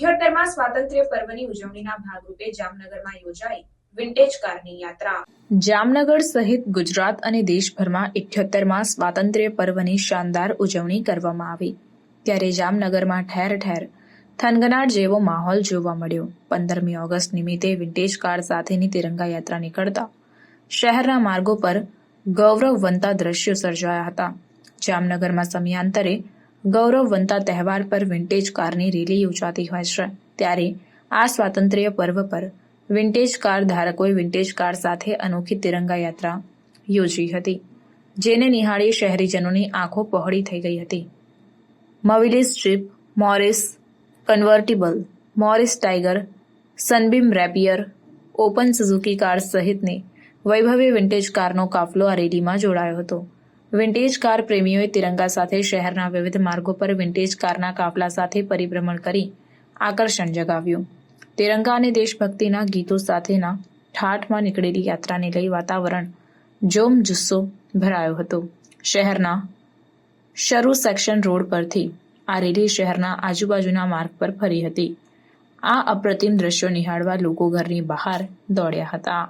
ઇઠ્યોતેરમાં સ્વાતંત્ર્ય પર્વની ઉજવણીના ભાગરૂપે જામનગરમાં યોજાઈ વિન્ટેજ કારની યાત્રા. જામનગર સહિત ગુજરાત અને દેશભરમાં ઇઠ્યોતેરમાં સ્વાતંત્ર્ય પર્વની શાનદાર ઉજવણી કરવામાં આવી. ત્યારે જામનગરમાં ઠેર ઠેર થનગનાટ જેવો માહોલ જોવા મળ્યો. પંદરમી ઓગસ્ટ નિમિત્તે વિન્ટેજ કાર સાથેની તિરંગા યાત્રા નીકળતા શહેરના માર્ગો પર ગૌરવવંતા દ્રશ્યો સર્જાયા હતા. જામનગરમાં સમયાંતરે ગૌરવવંતા તહેવાર પર વિન્ટેજ કારની રેલી યોજાતી હોય છે. ત્યારે આ સ્વાતંત્ર્ય પર્વ પર વિન્ટેજ કાર ધારકોએ વિન્ટેજ કાર સાથે અનોખી તિરંગા યાત્રા યોજી હતી, જેને નિહાળી શહેરીજનોની આંખો પહોળી થઈ ગઈ હતી. મવિલિસ jeep Morris convertible Morris Tiger Sunbeam Rapier open Suzuki car સહિતની વૈભવી વિન્ટેજ કારનો કાફલો આ રેલીમાં જોડાયો હતો. વિન્ટેજ કાર પ્રેમીઓએ તિરંગા સાથે શહેરના વિવિધ માર્ગો પર વિન્ટેજ કારના કાફલા સાથે પરિભ્રમણ કરી આકર્ષણ જગાવ્યું. તિરંગા અને દેશભક્તિના ગીતો સાથેના ઠાઠમાં નીકળેલી યાત્રાને લઈ વાતાવરણ જોમ જુસ્સો ભરાયો હતો. શહેરના શરૂ સેક્શન રોડ પરથી આ રેલી શહેરના આજુબાજુના માર્ગ પર ફરી હતી. આ અપ્રતિમ દ્રશ્યો નિહાળવા લોકો ઘરની બહાર દોડ્યા હતા.